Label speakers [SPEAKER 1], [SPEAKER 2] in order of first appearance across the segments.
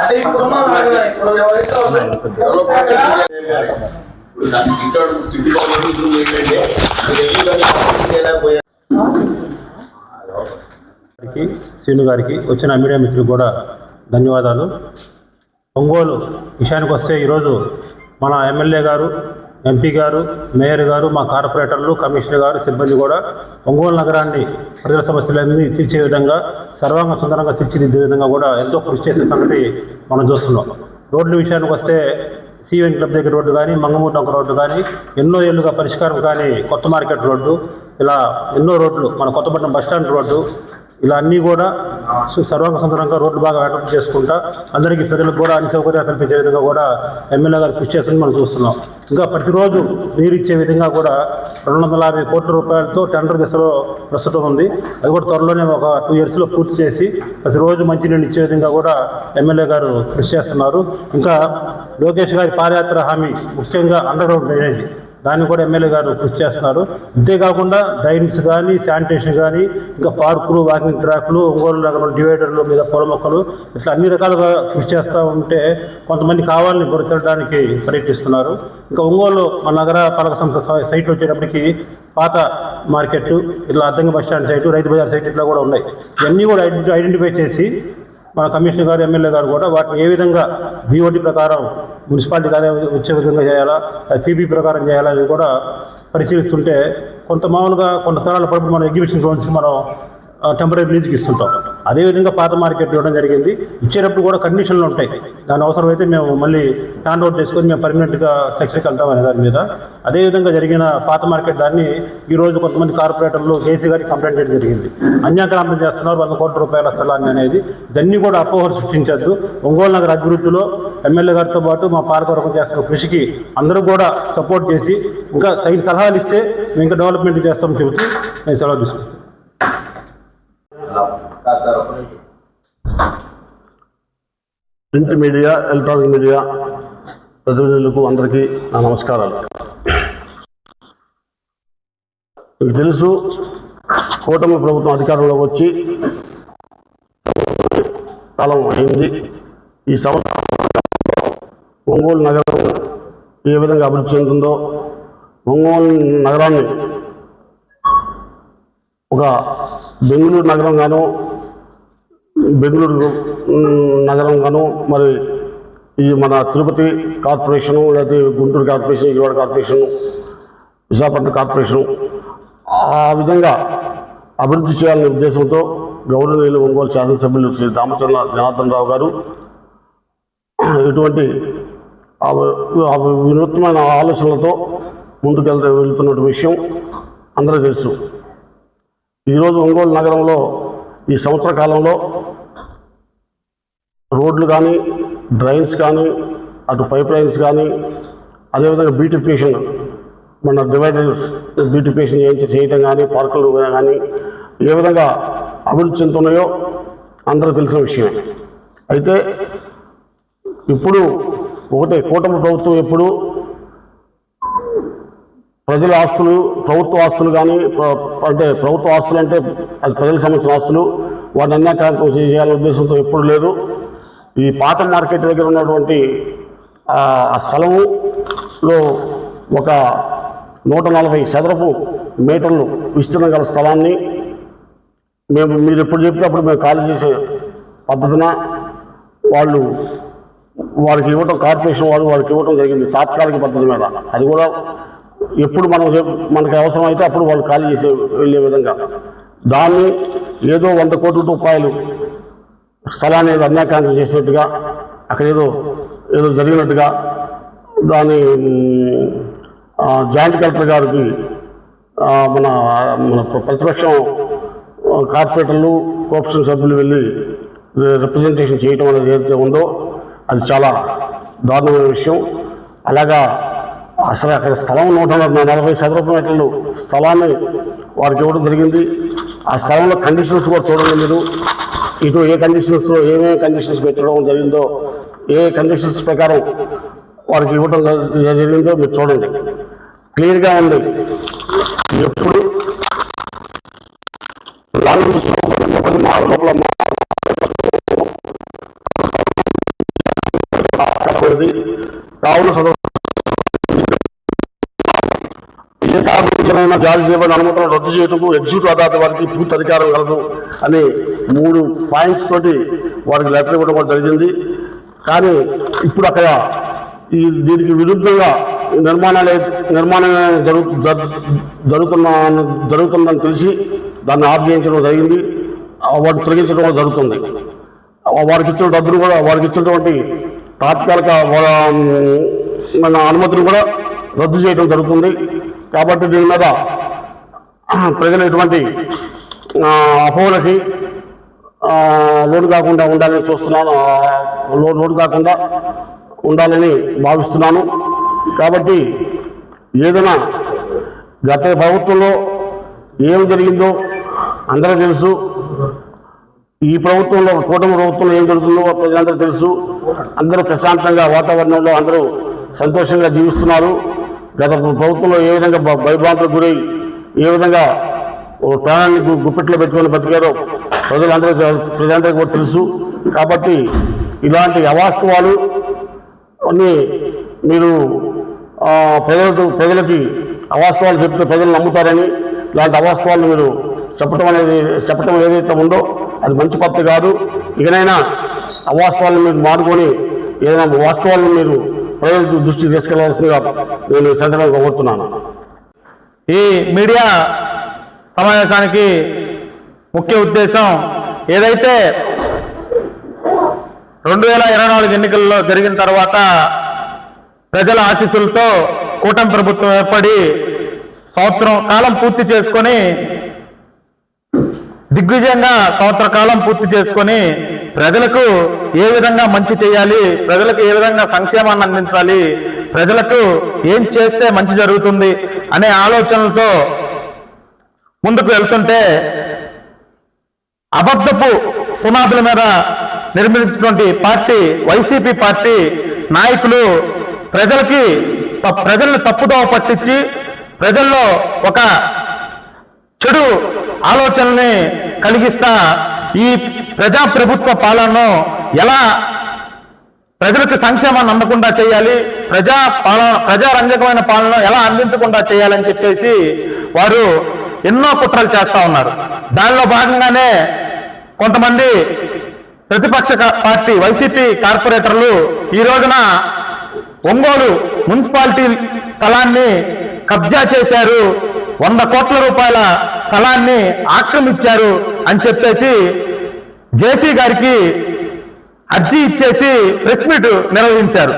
[SPEAKER 1] అంటే ఇప్పుడున్న ఇప్పుడు ఎవరైతే
[SPEAKER 2] గారికి శ్రీను గారికి వచ్చిన మీడియా మిత్రులకు కూడా ధన్యవాదాలు. ఒంగోలు విషయానికి వస్తే ఈరోజు మన ఎమ్మెల్యే గారు ఎంపీ గారు మేయర్ గారు మా కార్పొరేటర్లు కమిషనర్ గారు సిబ్బంది కూడా ఒంగోలు నగరాన్ని ప్రజల సమస్యలన్నీ తీర్చే విధంగా సర్వాంగ సుందరంగా తీర్చిదిద్దే విధంగా కూడా ఎంతో కృషి చేసే సంగతి మనం చూస్తున్నాం. రోడ్ల విషయానికి వస్తే సివెన్ క్లబ్ దగ్గర రోడ్డు కానీ మంగమూరు డొంక రోడ్డు కానీ ఎన్నో ఏళ్ళుగా పరిష్కారం కానీ కొత్త మార్కెట్ రోడ్డు ఇలా ఎన్నో రోడ్లు మన కొత్తపట్నం బస్టాండ్ రోడ్డు ఇలా అన్నీ కూడా సు- సర్వాంగ సుందరంగా రోడ్లు బాగా వేటప్ చేసుకుంటా అందరికీ ప్రజలకు కూడా అన్ని సౌకర్యాలు కల్పించే విధంగా కూడా ఎమ్మెల్యే గారు కృషి చేస్తుందని మనం చూస్తున్నాం. ఇంకా ప్రతిరోజు నీరు ఇచ్చే విధంగా కూడా రెండు వందల యాభై కోట్ల రూపాయలతో టెండర్ దశలో ప్రస్తుతం ఉంది. అది కూడా త్వరలోనే ఒక టూ ఇయర్స్లో పూర్తి చేసి ప్రతిరోజు మంచినీళ్ళు ఇచ్చే విధంగా కూడా ఎమ్మెల్యే గారు కృషి చేస్తున్నారు. ఇంకా లోకేష్ గారి పాదయాత్ర హామీ ముఖ్యంగా అండర్ గ్రౌండ్ డ్రైనేజ్. దాన్ని కూడా ఎమ్మెల్యే గారు కృషి చేస్తున్నారు. అంతేకాకుండా డ్రైన్స్ కానీ శానిటేషన్ కానీ ఇంకా పార్కులు వాకింగ్ ట్రాక్లు ఒంగోలు నగరం డివైడర్లు మీద పొల మొక్కలు ఇట్లా అన్ని రకాలుగా కృషి చేస్తూ ఉంటే కొంతమంది కావాలని గుర్తించడానికి ప్రయత్నిస్తున్నారు. ఇంకా ఒంగోలు మన నగర పాలక సంస్థ సైట్ సైట్లు వచ్చేటప్పటికి పాత మార్కెట్ ఇట్లా Addanki bus stand site Rythu Bazar site ఇట్లా కూడా ఉన్నాయి. ఇవన్నీ కూడా ఐడెంటిఫై చేసి మన కమిషనర్ గారు ఎమ్మెల్యే గారు కూడా వాటిని ఏ విధంగా బీఓటీ ప్రకారం మున్సిపాలిటీ కానీ వచ్చే విధంగా చేయాలా పీబీ ప్రకారం చేయాలా అని కూడా పరిశీలిస్తుంటే కొంత మామూలుగా కొంత స్థలాల పడుపు మనం ఎగ్జిబిషన్ గ్రౌండ్స్కి మనం టెంపరీ రిలీజ్కి ఇస్తుంటాం. అదేవిధంగా పాత మార్కెట్ ఇవ్వడం జరిగింది. ఇచ్చేటప్పుడు కూడా కండిషన్లు ఉంటాయి. దాని అవసరం అయితే మేము మళ్ళీ హ్యాండ్ అవుట్ చేసుకొని మేము పర్మనెంట్గా సెక్షన్కి వెళ్తాం అనే దాని మీద. అదేవిధంగా జరిగిన పాత మార్కెట్ దాన్ని ఈరోజు కొంతమంది కార్పొరేటర్లు కేసీ గారికి కంప్లైంట్ చేయడం జరిగింది. అన్యాక్రాంతం చేస్తున్నారు వంద కోట్ల రూపాయల స్థలాన్ని అనేది. దాన్ని కూడా అపోహలు సృష్టించద్దు. ఒంగోలు నగర అభివృద్ధిలో ఎమ్మెల్యే గారితో పాటు మా పాలకవర్గం చేస్తున్న కృషికి అందరూ కూడా సపోర్ట్ చేసి ఇంకా తగిన సలహాలు ఇస్తే మేము ఇంకా డెవలప్మెంట్ చేస్తామని చెబుతూ నేను సెలవు తీసుకుంటాను
[SPEAKER 3] ప్రింట్ మీడియా ఎలక్ట్రానిక్ మీడియా ప్రతినిధులకు అందరికీ నా నమస్కారాలు. మీకు తెలుసు కూటమి ప్రభుత్వం అధికారంలోకి వచ్చి కాలం అయింది. ఈ సంవత్సరం ఒంగోలు నగరం ఏ విధంగా అభివృద్ధి చెందుతుందో ఒంగోలు నగరాన్ని ఒక బెంగళూరు నగరంగాను బెంగళూరు నగరం గాను మరి ఈ మన తిరుపతి కార్పొరేషను లేకపోతే Guntur corporation Vijayawada corporation Visakhapatnam corporation ఆ విధంగా అభివృద్ధి చేయాలనే ఉద్దేశంతో గౌరవనీయులు ఒంగోలు శాసనసభ్యులు శ్రీ రామచంద్ర జనార్దన్ రావు గారు ఇటువంటి వినూత్నమైన ఆలోచనలతో ముందుకెళ్తూ వెళ్తున్న విషయం అందరూ తెలుసు. ఈరోజు ఒంగోలు నగరంలో ఈ సంవత్సర కాలంలో రోడ్లు కానీ డ్రైన్స్ కానీ అటు పైప్ లైన్స్ కానీ అదేవిధంగా బ్యూటిఫికేషన్ మన డివైడర్స్ బ్యూటిఫికేషన్ చేయించి చేయడం కానీ పార్కులు కానీ ఏ విధంగా అభివృద్ధి చెందుతున్నాయో అందరూ తెలిసిన విషయమే. అయితే ఇప్పుడు ఒకటే కూటమి ప్రభుత్వం ఎప్పుడు ప్రజల ఆస్తులు ప్రభుత్వ ఆస్తులు కానీ అంటే ప్రభుత్వ ఆస్తులు అంటే అది ప్రజలకు సంబంధించిన ఆస్తులు. వాటిని అన్యాక్రాంతం చేయాలనే ఉద్దేశంతో ఎప్పుడు లేదు. ఈ పాత మార్కెట్ దగ్గర ఉన్నటువంటి ఆ ఆ స్థలములో ఒక నూట నలభై చదరపు మీటర్లు విస్తీర్ణం గల స్థలాన్ని మేము మీరు ఎప్పుడు చెప్తే అప్పుడు మేము ఖాళీ చేసే పద్ధతిన వాళ్ళు వారికి ఇవ్వటం కార్పొరేషన్ వాళ్ళు వారికి ఇవ్వటం జరిగింది తాత్కాలిక పద్ధతి మీద. అది కూడా ఎప్పుడు మనం మనకు మనకి అప్పుడు వాళ్ళు ఖాళీ చేసే వెళ్ళే విధంగా. దాన్ని ఏదో వంద కోట్ల రూపాయలు స్థలాన్ని ఏదో అన్యాకాంతం చేసినట్టుగా అక్కడ ఏదో ఏదో జరిగినట్టుగా దాని జాయింట్ కలెక్టర్ గారికి మన మన ప్రతిపక్షం కార్పొరేటర్లు కోఆపరేషన్ సభ్యులు వెళ్ళి రిప్రజెంటేషన్ చేయటం అనేది ఏదైతే ఉందో అది చాలా దారుణమైన విషయం. అలాగా అసలు అక్కడ స్థలం నూట నలభై చదరపు మీటర్లు స్థలాన్ని వారికి చూడడం జరిగింది. ఆ స్థలంలో కండిషన్స్ కూడా చూడండి మీరు. ఇటు ఏ కండిషన్స్లో ఏమేమి కండిషన్స్ పెట్టడం జరిగిందో ఏ కండిషన్స్ ప్రకారం వారికి ఇవ్వడం జరిగిందో మీరు చూడండి. క్లియర్గా ఉంది. ఎప్పుడు? కావున చదువు ఏ కారణంగా జారీ చేయబడిన అనుమతులను రద్దు చేయటకు ఎగ్జిక్యూటివ్ అదాలత్ వారికి పూర్తి అధికారం కలదు అని మూడు పాయింట్స్ తోటి వారికి లెటర్ ఇవ్వడం కూడా జరిగింది. కానీ ఇప్పుడు అక్కడ ఈ దీనికి విరుద్ధంగా నిర్మాణాలు నిర్మాణం జరుగు జరుగుతున్న జరుగుతుందని తెలిసి దాన్ని ఆఫ్ చేయించడం జరిగింది వాటిని తొలగించడం కూడా జరుగుతుంది. వారికి ఇచ్చిన డబ్బులు కూడా వారికి ఇచ్చినటువంటి తాత్కాలిక మన అనుమతులు కూడా రద్దు చేయడం జరుగుతుంది. కాబట్టి దీని మీద ప్రజలు ఎటువంటి ఆ, అపోహలకి లోటు కాకుండా ఉండాలని చూస్తున్నాను. ఆ, లోటు కాకుండా ఉండాలని భావిస్తున్నాను. కాబట్టి ఏదైనా గత ప్రభుత్వంలో ఏం జరిగిందో అందరూ తెలుసు. ఈ ప్రభుత్వంలో కూటమి ప్రభుత్వంలో ఏం జరుగుతుందో ప్రజలందరూ తెలుసు. అందరూ ప్రశాంతంగా వాతావరణంలో అందరూ సంతోషంగా జీవిస్తున్నారు. గత ప్రభుత్వంలో ఏ విధంగా భ- భయభ్రాంతులకు గురై ఏ విధంగా ఓ ప్రాణాన్ని గుప్పెట్లో పెట్టుకొని బతికారో ప్రజలందరూ ప్రజలందరికీ కూడా తెలుసు. కాబట్టి ఇలాంటి అవాస్తవాలు అన్ని మీరు ప్రజలకు ప్రజలకి అవాస్తవాలు చెప్తే ప్రజలు నమ్ముతారని ఇలాంటి అవాస్తవాలు మీరు చెప్పడం అనేది చెప్పడం ఏదైతే ఉందో అది మంచి పద్ధతి కాదు. ఇకనైనా అవాస్తవాలను మీరు మారుకొని ఏదైనా వాస్తవాలను మీరు ప్రజల దృష్టికి తీసుకెళ్ళవలసిందిగా నేను ఈ సందర్భంగా కోరుతున్నాను.
[SPEAKER 4] ఈ మీడియా సమావేశానికి ముఖ్య ఉద్దేశం ఏదైతే రెండు వేల ఇరవై నాలుగు ఎన్నికల్లో జరిగిన తర్వాత ప్రజల ఆశీస్సులతో కూటమి ప్రభుత్వం ఏర్పడి సంవత్సరం కాలం పూర్తి చేసుకొని దిగ్విజయంగా సంవత్సర కాలం పూర్తి చేసుకొని ప్రజలకు ఏ విధంగా మంచి చేయాలి ప్రజలకు ఏ విధంగా సంక్షేమాన్ని అందించాలి ప్రజలకు ఏం చేస్తే మంచి జరుగుతుంది అనే ఆలోచనలతో ముందుకు వెళ్తుంటే అబద్ధపు పునాదుల మీద నిర్మించినటువంటి పార్టీ వైసీపీ పార్టీ నాయకులు ప్రజలకి ప్రజల్ని తప్పుదోవ పట్టించి ప్రజల్లో ఒక చెడు ఆలోచనల్ని కలిగిస్తా ఈ ప్రజా ప్రభుత్వ పాలనను ఎలా ప్రజలకు సంక్షేమాన్ని అందకుండా చేయాలి ప్రజా పాలన ప్రజారంజకమైన పాలన ఎలా అందించకుండా చేయాలని చెప్పేసి వారు ఎన్నో కుట్రలు చేస్తూ ఉన్నారు. దానిలో భాగంగానే కొంతమంది ప్రతిపక్ష పార్టీ వైసీపీ కార్పొరేటర్లు ఈ రోజున ఒంగోలు మున్సిపాలిటీ స్థలాన్ని కబ్జా చేశారు. వంద కోట్ల రూపాయల స్థలాన్ని ఆక్రమించారు అని చెప్పేసి జేసీ గారికి అర్జీ ఇచ్చేసి ప్రెస్ మీట్ నిర్వహించారు.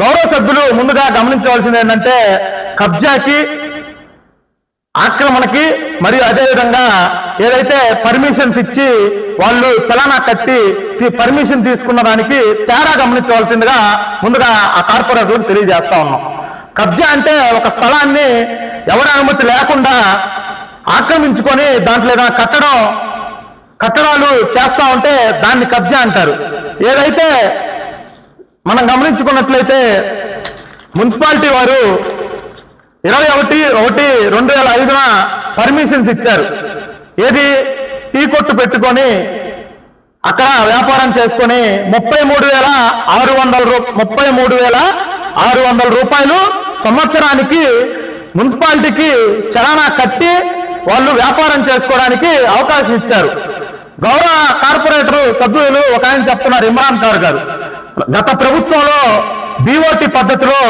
[SPEAKER 4] గౌరవ సభ్యులు ముందుగా గమనించవలసింది ఏంటంటే కబ్జాకి ఆక్రమణకి మరియు అదేవిధంగా ఏదైతే పర్మిషన్స్ ఇచ్చి వాళ్ళు చలానా కట్టి పర్మిషన్ తీసుకున్న దానికి తేడా గమనించవలసిందిగా ముందుగా ఆ కార్పొరేటర్ తెలియజేస్తా ఉన్నాం. కబ్జా అంటే ఒక స్థలాన్ని ఎవరి అనుమతి లేకుండా ఆక్రమించుకొని దాంట్లో ఏదైనా కట్టడం కట్టడాలు చేస్తూ ఉంటే దాన్ని కబ్జా అంటారు. ఏదైతే మనం గమనించుకున్నట్లయితే మున్సిపాలిటీ వారు ఇరవై ఒకటి ఒకటి రెండు వేల ఐదున పర్మిషన్స్ ఇచ్చారు. ఏది? టీ కొట్టు పెట్టుకొని అక్కడ వ్యాపారం చేసుకొని ముప్పై మూడు వేల ఆరు వందల రూ ముప్పై మూడు వేల ఆరు వందల రూపాయలు సంవత్సరానికి మున్సిపాలిటీకి చలానా కట్టి వాళ్ళు వ్యాపారం చేసుకోవడానికి అవకాశం ఇచ్చారు. గౌరవ కార్పొరేటర్ సభ్యులు ఒక ఆయన చెప్తున్నారు ఇమ్రాన్ ఖాన్ గారు. గత ప్రభుత్వంలో బీఓటీ పద్ధతిలో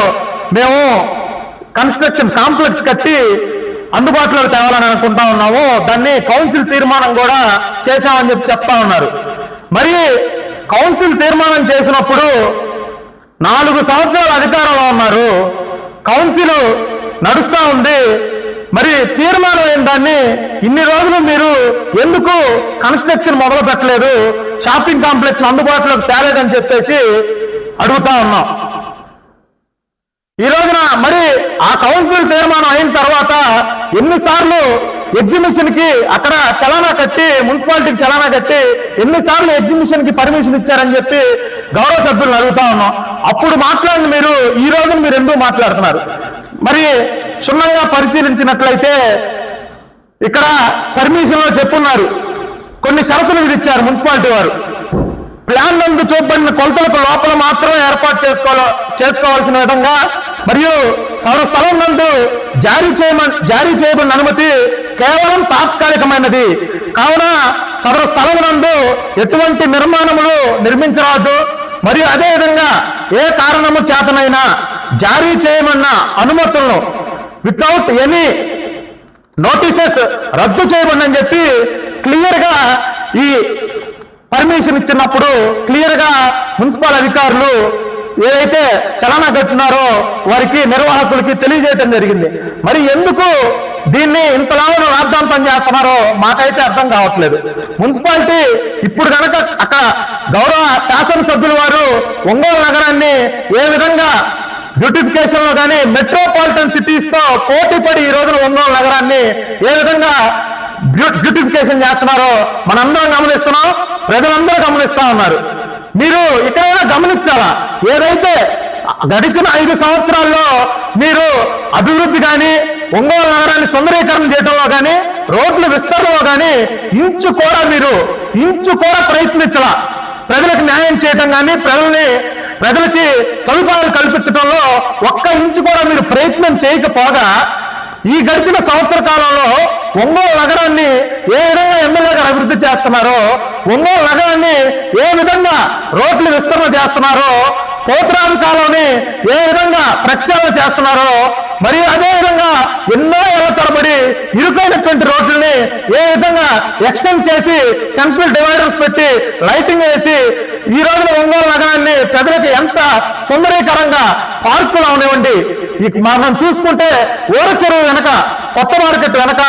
[SPEAKER 4] మేము కన్స్ట్రక్షన్ కాంప్లెక్స్ కట్టి అందుబాటులోకి తేవాలని అనుకుంటా ఉన్నాము. దాన్ని కౌన్సిల్ తీర్మానం కూడా చేశామని చెప్పి చెప్తా ఉన్నారు. మరి కౌన్సిల్ తీర్మానం చేసినప్పుడు నాలుగు సంవత్సరాల అధికారంలో ఉన్నారు. కౌన్సిల్ నడుస్తూ ఉంది. మరి తీర్మానం అయిన దాన్ని ఇన్ని రోజులు మీరు ఎందుకు కన్స్ట్రక్షన్ మొదలు పెట్టలేదు షాపింగ్ కాంప్లెక్స్ అందుబాటులోకి తేలేదని చెప్పేసి అడుగుతా ఉన్నాం. ఈ రోజున మరి ఆ కౌన్సిల్ తీర్మానం అయిన తర్వాత ఎన్నిసార్లు ఎగ్జిబిషన్కి అక్కడ చలానా కట్టి మున్సిపాలిటీకి చలానా కట్టి ఎన్నిసార్లు ఎగ్జిబిషన్కి పర్మిషన్ ఇచ్చారని చెప్పి గౌరవ సభ్యులను అడుగుతా ఉన్నాం. అప్పుడు మాట్లాడిన మీరు ఈ రోజు మీరు ఎందుకు మాట్లాడుతున్నారు? మరి క్షుణ్ణంగా పరిశీలించినట్లయితే ఇక్కడ పర్మిషన్లో చెప్పున్నారు. కొన్ని షరతులు విధించారు మున్సిపాలిటీ వారు. ప్లాన్ నందు చూపబడిన కొలతలకు లోపల మాత్రమే ఏర్పాటు చేసుకోవాలి చేసుకోవాల్సిన విధంగా మరియు సౌర స్థలం నందు జారీ చేయమ జారీ చేయబడిన అనుమతి కేవలం తాత్కాలికమైనది. కావున సదరు స్థలం నందు ఎటువంటి నిర్మాణములు నిర్మించరాదు. మరియు అదేవిధంగా ఏ కారణము చేతనైనా జారీ చేయమన్న అనుమతులను వితౌట్ ఎనీ నోటీసెస్ రద్దు చేయబడిందని చెప్పి క్లియర్గా ఈ పర్మిషన్ ఇచ్చినప్పుడు క్లియర్గా మున్సిపల్ అధికారులు ఏదైతే చలన కట్టున్నారో వారికి నిర్వాహకులకి తెలియజేయటం జరిగింది. మరి ఎందుకు దీన్ని ఇంతలాగా రాద్ధాంతం చేస్తున్నారో మాకైతే అర్థం కావట్లేదు. మున్సిపాలిటీ ఇప్పుడు కనుక అక్కడ గౌరవ శాసనసభ్యులు వారు ఒంగోలు నగరాన్ని ఏ విధంగా బ్యూటిఫికేషన్లో కానీ మెట్రోపాలిటన్ సిటీస్తో పోటీ పడి ఈ రోజున ఒంగోలు నగరాన్ని ఏ విధంగా బ్యూటిఫికేషన్ చేస్తున్నారో మనందరం గమనిస్తున్నాం ప్రజలందరూ గమనిస్తా ఉన్నారు. మీరు ఇక్కడైనా గమనించాలా? ఏదైతే గడిచిన ఐదు సంవత్సరాల్లో మీరు అభివృద్ధి కానీ ఒంగోలు నగరాన్ని సుందరీకరణ చేయడంలో కానీ రోడ్ల విస్తరణలో కానీ ఇంచు కూడా మీరు ఇంచు కూడా ప్రయత్నించాల. ప్రజలకు న్యాయం చేయటం కానీ ప్రజల్ని ప్రజలకి సదుపాయాలు కల్పించడంలో ఒక్క ఇంచు కూడా మీరు ప్రయత్నం చేయకపోగా ఈ గడిచిన సంవత్సర కాలంలో ఒంగోలు నగరాన్ని ఏ విధంగా ఎమ్మెల్యే గారు అభివృద్ధి చేస్తున్నారో ఒంగోలు నగరాన్ని ఏ విధంగా రోడ్లు విస్తరణ చేస్తున్నారో పోతురాజు ఏ విధంగా ప్రక్షాళన చేస్తున్నారో మరియు అదేవిధంగా ఎన్నో ఏళ్ళ తరబడి ఇరుకైనటువంటి రోడ్లని ఏ విధంగా ఎక్స్టెండ్ చేసి సెంట్రల్ డివైడర్స్ పెట్టి లైటింగ్ వేసి ఈ రోజున ఒంగోలు నగరాన్ని ప్రజలకు ఎంత సుందరీకరంగా పార్కులు అవనివ్వండి. మనం చూసుకుంటే ఓర చెరువు వెనక కొత్త మార్కెట్ వెనక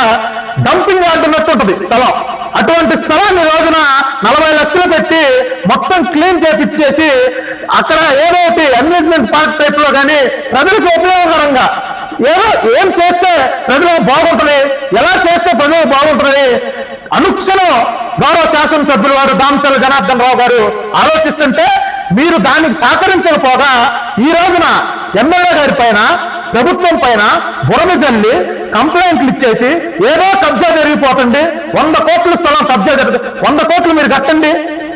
[SPEAKER 4] డంపింగ్ యార్డ్ ఉన్నట్టు ఉంటుంది స్థలం. అటువంటి స్థలాన్ని రోజున నలభై లక్షలు పెట్టి మొత్తం క్లీన్ చేపిచ్చేసి అక్కడ ఏదో ఒకటి అమ్యూజ్మెంట్ పార్క్ టైప్లో కానీ ప్రజలకు ఉపయోగకరంగా ఏదో ఏం చేస్తే ప్రజలకు బాగుంటుంది ఎలా చేస్తే ప్రజలకు బాగుంటుంది? అనుక్షణం గౌరవ శాసనసభ్యులు వారు దామసల జనార్దన్ రావు గారు ఆలోచిస్తుంటే మీరు దానికి సహకరించకపోగా ఈ రోజున ఎమ్మెల్యే గారి పైన ప్రభుత్వం పైన బురద జల్లి కంప్లైంట్లు ఇచ్చేసి ఏదో కబ్జా జరిగిపోతుంది. వంద కోట్ల స్థలం కబ్జా జరుగుతుంది వంద కోట్లు మీరు కట్టండి.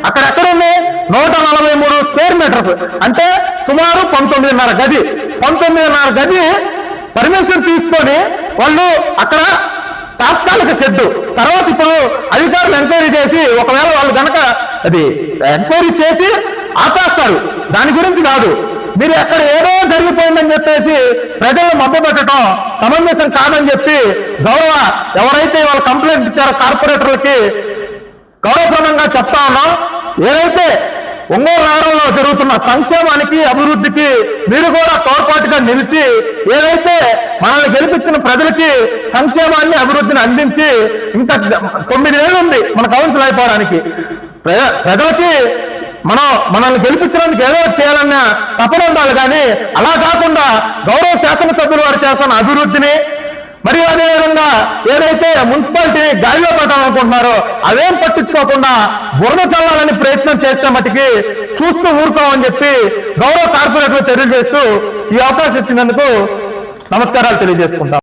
[SPEAKER 4] అక్కడ ఎక్కడుంది నూట నలభై మూడు స్క్వేర్ మీటర్స్. అంటే సుమారు పంతొమ్మిదిన్నర గది. పంతొమ్మిదిన్నర గది పర్మిషన్ తీసుకొని వాళ్ళు అక్కడ తాత్కాలిక షెడ్డు. తర్వాత ఇప్పుడు అధికారులు ఎంక్వైరీ చేసి ఒకవేళ వాళ్ళు కనుక అది ఎంక్వైరీ చేసి ఆపేస్తారు. దాని గురించి కాదు. మీరు ఎక్కడ ఏదో జరిగిపోయిందని చెప్పేసి ప్రజలను మభ్యపెట్టడం సమంజసం కాదని చెప్పి గౌరవ ఎవరైతే వాళ్ళు కంప్లైంట్ ఇచ్చారో కార్పొరేటర్లకి గౌరవప్రదంగా చెప్తా ఉన్నాం. ఏదైతే ఒంగోలు నగరంలో జరుగుతున్న సంక్షేమానికి అభివృద్ధికి మీరు కూడా తోడ్పాటుగా నిలిచి ఏదైతే మనల్ని గెలిపించిన ప్రజలకి సంక్షేమాన్ని అభివృద్ధిని అందించి ఇంకా తొమ్మిది ఏళ్ళు ఉంది మన కౌన్సిల్ అయిపోవడానికి. ప్ర- ప్రజలకి మనం మనల్ని గెలిపించడానికి ఏదో చేయాలన్న తపన ఉండాలి. కానీ అలా కాకుండా గౌరవ శాసనసభ్యులు వారు చేస్తున్న అభివృద్ధిని మరియు అదేవిధంగా ఏదైతే మున్సిపాలిటీ గాలిలో పెట్టాలనుకుంటున్నారో అవేం పట్టించుకోకుండా బురద చల్లాలని ప్రయత్నం చేస్తే మటుకి చూస్తూ ఊరుకోమని చెప్పి గౌరవ కార్పొరేటర్ తెలియజేస్తూ ఈ అవకాశం ఇచ్చినందుకు నమస్కారాలు తెలియజేసుకుంటాం.